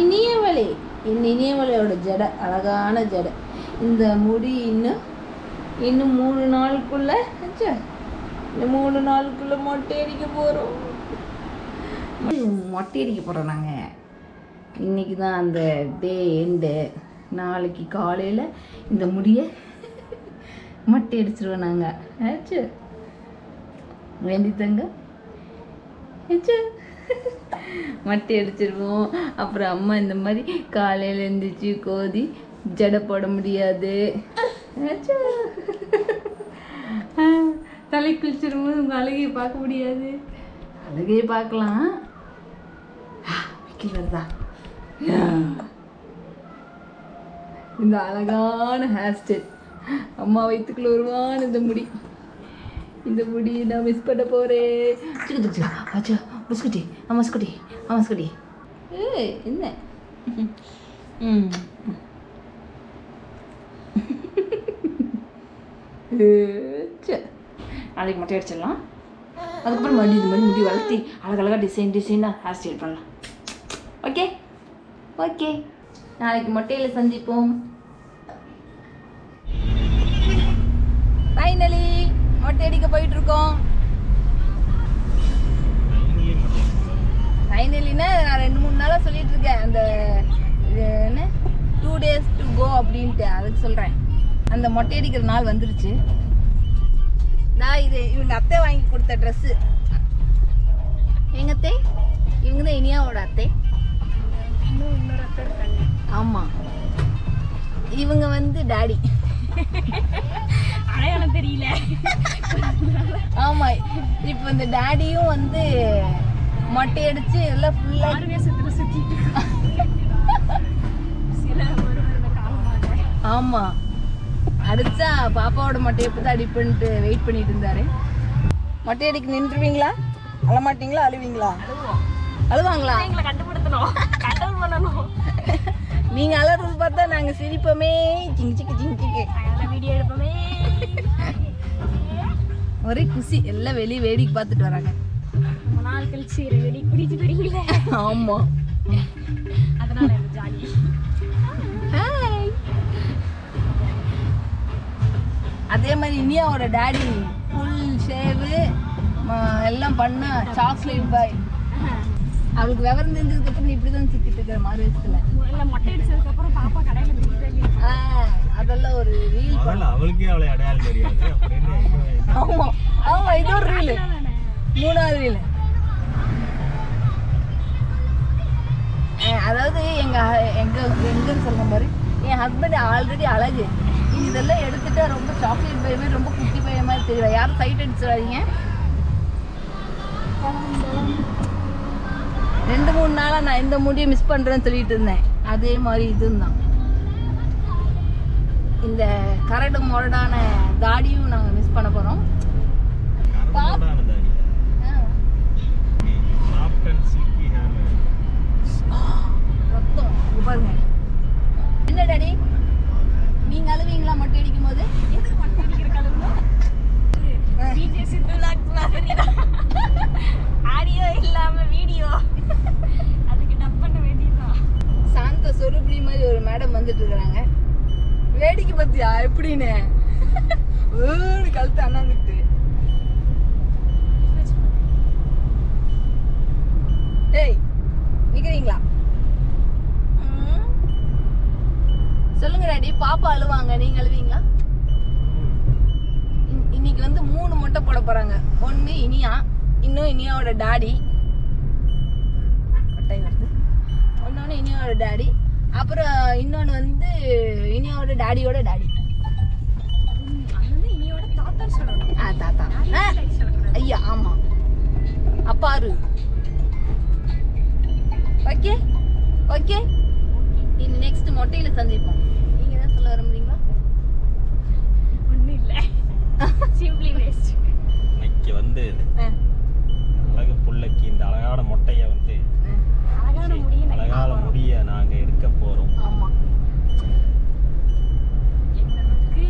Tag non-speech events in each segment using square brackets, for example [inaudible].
இனியவளே. என் இனியவளையோட ஜடை அழகான ஜடை. இந்த முடி இன்னும் இன்னும் மூணு நாளுக்குள்ள ச்சே, இன்னும் மூணு நாளுக்குள்ள மொட்டை அடிக்க போகிறோம் மொட்டை அடிக்க போகிறோம் நாங்கள் இன்னைக்கு தான் அந்த டே எண்டு நாளைக்கு காலையில் இந்த முடியை மொட்டை அடிச்சிருவோம் நாங்கள் ஆச்சு வேண்டி தங்க ஆச்சு மட்டி அடிச்சிருவோம். அப்புறம் அம்மா இந்த மாதிரி காலையில் எழுந்திரிச்சு கோதி ஜடை போட முடியாது. தலை குளிச்சிரும்போது உங்கள் அழகையை பார்க்க முடியாது. அழகையை பார்க்கலாம். ஆ, வருதா? இந்த அழகான ஹேர் ஸ்டைல் அம்மா வயிற்றுக்குள்ள வருவான் இந்த முடி. இந்த முடி நான் மிஸ் பண்ண போறேன். சிக்கு சிக்கு சிக்கு. ஆச்சா மஸ்குட்டி ஆ மஸ்குட்டி ஆ மஸ்குட்டி ஏய் என்ன? ம். நாளைக்கு மொட்டை அடிச்சிடலாம். அதுக்கப்புறம் மறுபடியும் இது மாதிரி முடி வளர்த்தி அழகழகாக டிசைன் டிசைனாக ஹேர் ஸ்டைல் பண்ணலாம். ஓகே? ஓகே. நாளைக்கு மொட்டையில் சந்திப்போம். ஃபைனலி மொட்டை அடிக்க போயிட்டு நாளாக சொல்லிட்டு இருக்கேன். அந்த என்ன? டூ டேஸ் டு கோ அப்படின்ட்டு அதுக்கு சொல்கிறேன் அந்த மொட்டை அடிக்கிற நாள் வந்துருச்சு. நான் இது இவங்க அத்தை வாங்கி கொடுத்த ட்ரெஸ்ஸு எங்க அத்தை? இவங்க தான் இனியாவோட அத்தை. ஆமாம் இவங்க வந்து டாடி அடையாளம் தெரியல. ஆமா. இப்போ இந்த டாடியும் வந்து மொட்டை அடிச்சு எல்லாம் ஃபுல்லா வேஷத்துல சுத்திட்டு ஆமா. அடிச்சா பாப்பாவோட மொட்டை எப்போ தான் அடிப்புன்ட்டு வெயிட் பண்ணிட்டு இருந்தாரு. மொட்டை அடிக்க நின்றுவீங்களா? அழ மாட்டீங்களா அழுவீங்களா? அழுவாங்களா எங்களை கண்டுபிடித்தணும். கண்டல் பண்ணணும். நீங்க அலறது பார்த்தா நாங்க சிரிப்போமே. ஜிங் சிக்கு ஜிங் சிக்கு. அதனால வீடியோ எடுப்போமே. ஒரே குசி. எல்லாம் வெளியே வேடிக்கை பார்த்துட்டு வராங்க. ரொம்ப நாள் கழிச்சு ரெடி குடிச்சு தெரியுங்களே ஆமா. அதனால எனக்கு ஜாலி. ஹாய் அதே மாதிரி இனியாவோட டாடி ஃபுல் ஷேவு எல்லாம் பண்ண சாக்லேட் பாய் அவளுக்கு விவரம் தெரிஞ்சதுக்கு அப்புறம் இப்படி தான் சுத்திட்டு இருக்கிற மாதிரி வயசுல முதல்ல மொட்டை அடிச்சதுக்கு அப்புறம் பாப்பா கடையில அதெல்லாம் ஒரு ரீல் அவளுக்கே அவளை அடையாளம் தெரியாது. ஆமா. ஆமா இது ஒரு ரீல் மூணாவது ரீல் அதாவது எங்க எங்க எங்கன்னு சொல்கிற மாதிரி என் ஹஸ்பண்ட் ஆல்ரெடி அழகு. இதெல்லாம் எடுத்துட்டா ரொம்ப சாக்லேட் பை மாதிரி ரொம்ப குட்டி பையன் மாதிரி தெரியல யாரும் சைட் அடிச்சிடாதீங்க. ரெண்டு மூணு நாளா நான் இந்த முடியை மிஸ் பண்றேன்னு சொல்லிட்டு இருந்தேன். அதே மாதிரி இதுவும் தான் இந்த கரடு முரடான தாடியும் நாங்கள் மிஸ் பண்ண போகிறோம் கரடுமுரடான தாடி. Soft and silky hair. ரத்தம் இங்க பாருங்க என்ன டாடி நீங்க அழுவீங்களா மொட்டை அடிக்கும் போது எதுக்கு மொட்டை அடிக்கிற கலந்து டிஜே சித்து லாக்ஸ் மாதிரி ஆடியோ இல்லாம வீடியோ அதுக்கு டப் பண்ண வேண்டியதுதான் சாந்த சொருபடி மாதிரி ஒரு மேடம் வந்துட்டு இருக்கிறாங்க வேடிக்கை பத்தியா எப்படின்னு ஏன்னு கழுத்து அண்ணாந்துட்டு டேய் நிக்கிறீங்களா ம். சொல்லுங்க டாடி பாப்பா அழுவாங்க நீங்க அழுவீங்களா? இன்- இன்னைக்கு வந்து மூணு முட்டை போட போறாங்க. ஒன்று இனியா இன்னும் இனியாவோட டாடி. கொட்டை வருது இனியாவோட டாடி. அப்புறம் இன்னொன்று வந்து இனியாவோட டாடியோட டாடி. வந்து இனியோட தாத்தா. சொல்லணும் ஆ தாத்தா ஐயா ஆமாம் அப்பாரு. ஓகே? ஓகே? இனி நெக்ஸ்ட் மொட்டையில் சந்திப்போம். நீங்கள் தான் சொல்ல விரும்புறீங்களா ஒண்ணும் இல்ல சிம்பிளி வேஸ்ட் இன்னைக்கு வந்து ஆ, அழகு புள்ளைக்கு இந்த அழகான மொட்டைய வந்து ஆ, அழகான முடியும் அழகான முடிய நாங்க எடுக்க போறோம் ஆமா எனக்கு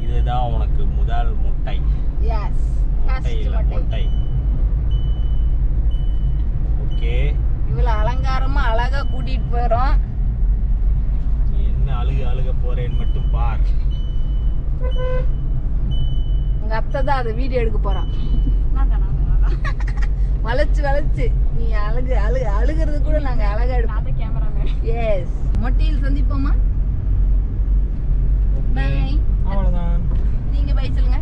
இதுதான் உனக்கு முதல் முட்டை. எஸ் முட்டை இல்ல மொட்டை. ஓகே. இவ்வளோ அலங்காரமா அழகா போறோம் நீ என்ன அழுக அழுக போறேன்னு மட்டும் பார். உங்க அத்தை தான் அதை வீடியோ எடுக்க போறான் [laughs] வளைச்சு வளைச்சு. நீ அழுகு அழு அழுகிறது கூட நாங்க அழகா எடுப்போம். கேமராமேன் எஸ் மொட்டையில் சந்திப்போமா? பாய் அவ்வளவுதான் நீங்க பாய் சொல்லுங்க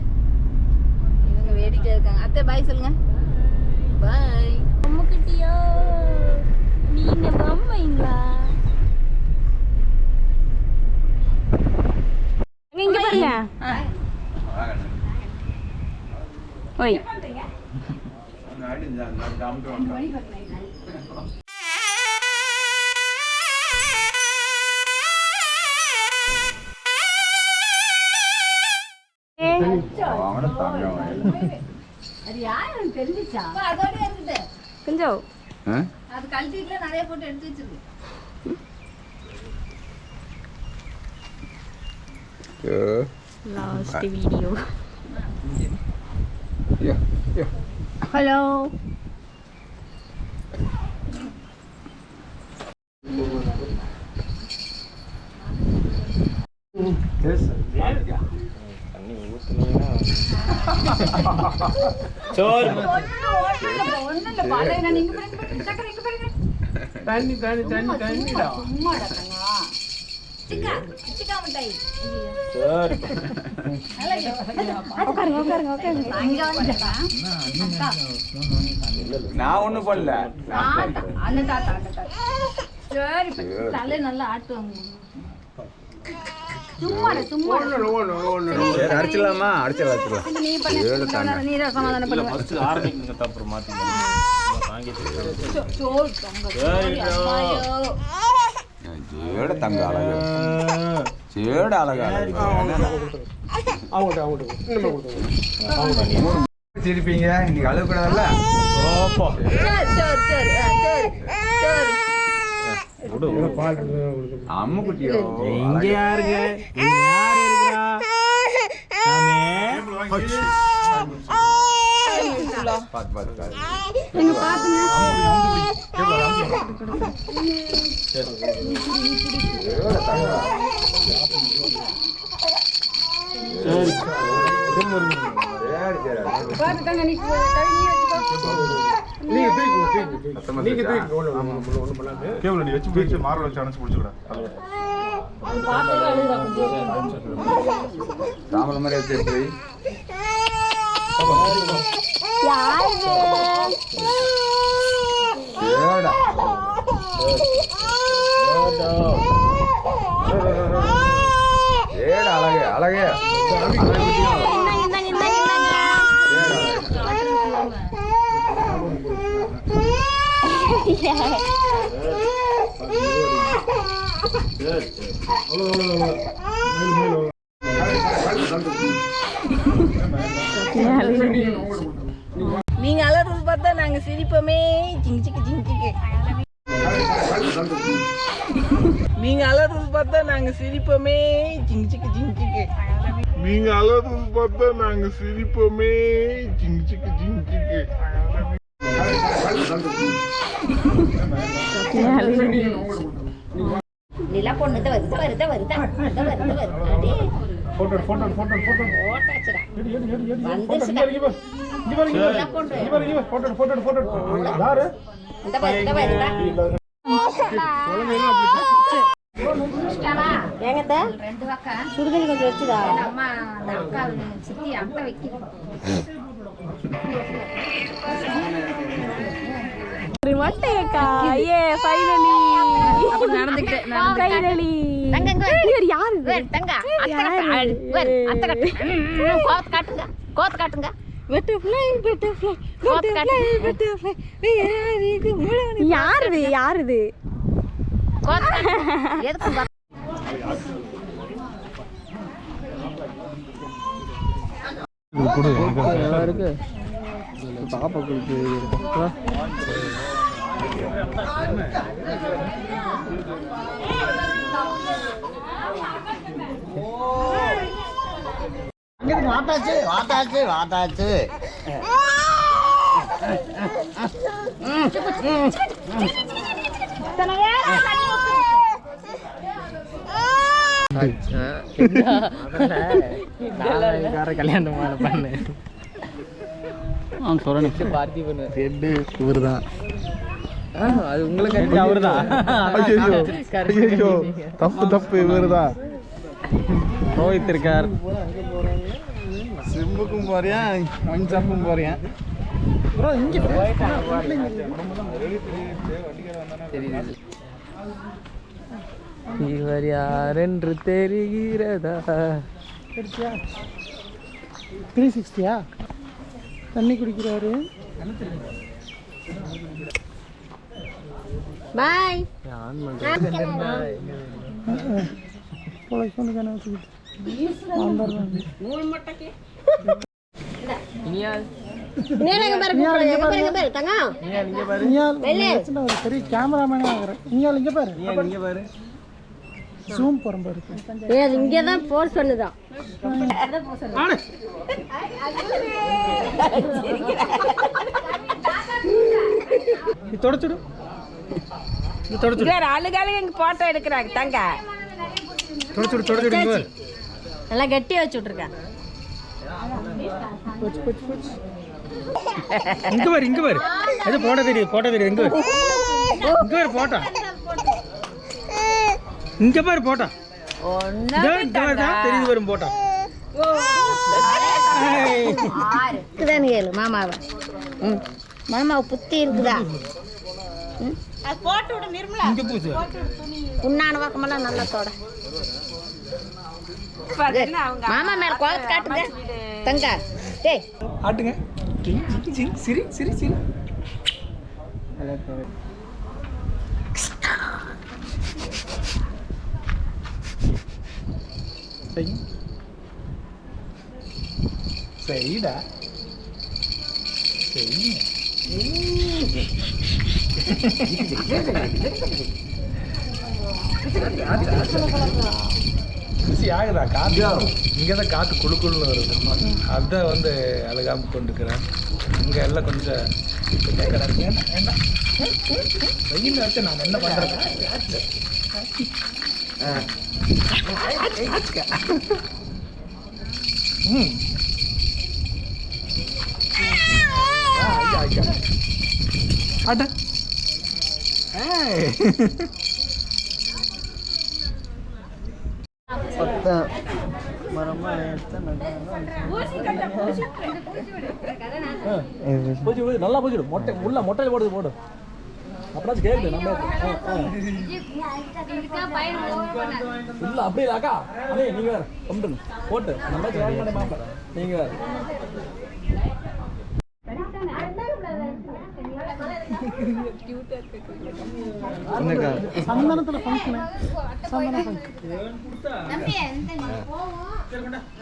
இவங்க வேடிக்கை இருக்காங்க அத்தை பாய் சொல்லுங்க பாய் அம்முக்குட்டியோ நீங்க மாமைங்களா இங்க பாருங்க ஓய் அது யாரும் தெரிஞ்சிச்சா? அதோட இருக்குது கொஞ்சம் அது கழட்டிட்டுல நிறைய போட்டு எடுத்து வச்சிருக்கு. லாஸ்ட் வீடியோ ஹலோ தண்ணி ஊத்துனீங்கன்னா சோறு தண்ணி தண்ணி தண்ணி தண்ணிடா நான் ஒண்ணு பண்ணல தாத்தா சரி தலை நல்லா ஆட்டுவாங்க சும்மா சும்மா சரி அடிச்சிடலாமா? அடிச்சிடலாம் அடிச்சிடலாம். நீ பண்ணு. தான் சமாதானம் ஃபர்ஸ்ட் சேட தங்க அழகு. சேட அழகு சிரிப்பீங்க? இன்னைக்கு சரி ஆ, சரி. சரி. விடு விடு. அம்மு குட்டியோ இங்க யாருங்க யாரு பாத்து தங்க சரி சரி சரி சத்தமா இருக்கா? கேபிள் வச்சு பிடிச்சு மார்பல் வச்சு அணைச்சு பிடிச்சிக்கூட. தாமரை மாதிரி வச்சு போய் சேடா சேட அழகு அழகு அழகு குட்டியோ. சேட அழகு. [laughs] நீங்க அலறது பார்த்தா நாங்க சிரிப்போமே. ஜிங் சிக்கு ஜிங் சிக்கு நீங்க அலறது பார்த்தா நாங்க சிரிப்போமே. ஜிங் சிக்கு ஜிங் சிக்கு நீங்க அலறது பார்த்தா நாங்க சிரிப்போமே. ஜிங் சிக்கு ஜிங் [laughs] [laughs] சிக்கு நிலா பொண்ணு தான் வருது வருது வருது வருது வருது வருது. அடே. போட்டோ போட்டோ போட்டோ போட்டோ எடு வந்துச்சுடா. போட்டோ போட்டோ போட்டோ யாரு? இந்த பாரு இந்த பாரு ஏங்கத்த? சுடுதண்ணி கொஞ்சம் வச்சுதா அம்மா அந்த அக்கா சித்தி அட்டை வைக்கிறோம் மட்டையக்கா ஏ ஃபைனலி கோத்து காட்டுங்க கோத்து காட்டுங்க. பட்டர்ஃப்ளை பட்டர்ஃப்ளை கோத்து காட்டுங்க. பட்டர்ஃப்ளை யாரு இது? யாரு இது? கோத்து காட்டுங்க. [laughs] வாத்தாச்சு வாத்தாச்சு வாத்தாச்சு கல்யாணம் பண்ணு அவன் சொல்லணும் பார்த்திபன் ரெட்டு இவர் தான் அது உங்களுக்கு அவர்தான் ஐயோ தப்பு தப்பு இவர் தான் ரோஹித் இருக்கார் சிம்முக்கும் போறியா ஒன் ஷாப்பும் போறியா ப்ரோ இங்க இவர் யாரென்று தெரிகிறதா? த்ரீ சிக்ஸ்டியா தண்ணி குடிக்கிறாரு. பாய். பொழைக்கொண்டு வந்துடுறாங்க நேரங்க பாரு சின்ன ஒரு பெரிய கேமராமேனே ஆகிறேன் இங்கே பாரு. இங்க பாரு. ஜூம் போகிறேன் பாரு ஏ அது இங்கே தான் போர் சொன்னதான் நீ தொடச்சுடு. நீ தொடச்சுடு. இங்க போட்டோ எடுக்கிறாங்க தங்க. தொடச்சுடு தொடச்சுடு இங்க பாரு நல்லா கட்டியா வச்சு விட்ருக்கேன் இங்க பாரு இங்க பாரு. அது போட தெரியுது போட்ட தெரியுது. இங்க பாரு. இங்க பாரு போட்டா. இங்க பாரு போட்டா. வரும் போட்டா. இருக்குதான்னு கேளு மாமாவை? ம். மாமாவை புத்தி இருக்குதா? இங்க பூசு. புண்ணான பக்கமெல்லாம் நல்லா தொட. மாமா மேல குளத்து காட்டுங்க. தங்க. டேய். ஆட்டுங்க. ஜிங், ஜிங், ஜிங். சிரி சிரி சிரி. செய்யும். செய்டா. [laughs] பிஸி ஆகுதா? காற்று இங்கே. தான் காற்று குழுக்குள்னு வருது. அதான் வந்து அழுகாம கொண்டுக்கிறேன். இங்கே எல்லாம் கொஞ்சம் வெயில் வச்சு நான் என்ன பண்ணுறேன் ம். அட. ஏய். பூச்சி பூச்சி. நல்லா பூச்சிடு மொட்டை உள்ள மொட்டையில் போடுது போடு. அப்படாச்சும் கேட்குது நம்ம. இல்ல அப்படி இல்ல அக்கா. அண்ணே நீங்க வேற. போட்டு. நம்ம ஜாயின் பண்ண மாப்பா நீங்க வேற. சந்தனத்தில்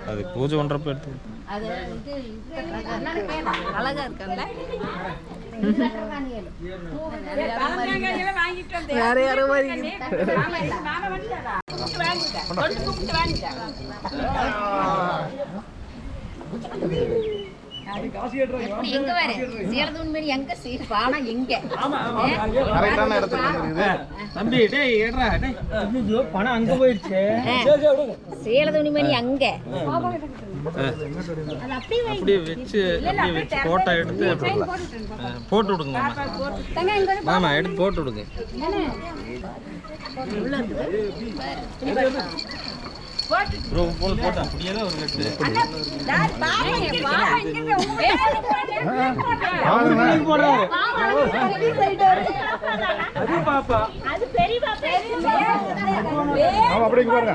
அது பூஜை பண்றப்ப எடுத்து அழகா இருக்கல்ல? வேற யாரோ மாதிரி எங்க வர? சேலத்தூன் மாதிரி எங்க சீ பானம் எங்க கரெக்டான இடத்துல இருக்குது தம்பி டேய் ஏட்ரா டேய். ஐயோ பணம் அங்க போயிடுச்சு. சேலத்தூணி மணி அங்க. அப்படியே வச்சு அப்படியே வச்சு போட்டோ எடுத்து போட்டு விடுங்க மாமா மாமா எடுத்து போட்டு விடுங்க. போட்டா அப்படியே தான் ஒரு கட்டு போடுறாரு அது ஆமா அப்படியே பாருங்க பாருங்க.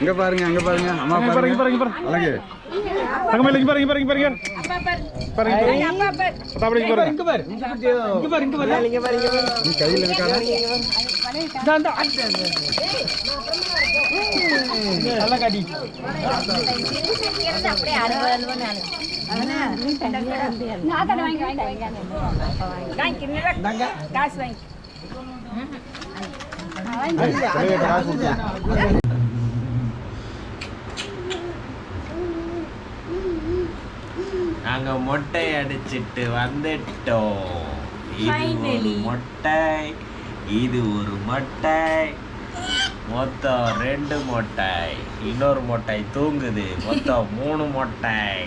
இங்க பாருங்க அங்க பாருங்க அம்மா பாருங்க பாருங்க பாருங்க அழகு தங்கமயில் இங்க பாருங்க இங்க பாருங்க பாருங்க பாருங்க அப்படி இங்க பாருங்க இங்க பாரு இங்க பாரு இங்க பாரு நீ கையில இருக்காடா நல்லா காட்டி அப்படியே அறுபது அறுபது நாள் காசு வாங்கி நாங்க மொட்டை அடிச்சிட்டு வந்துட்டோம். இது ஒரு. மொட்டை இது ஒரு மொட்டை. மொத்தம் ரெண்டு மொட்டை. இன்னொரு மொட்டை தூங்குது. மொத்தம் மூணு மொட்டை.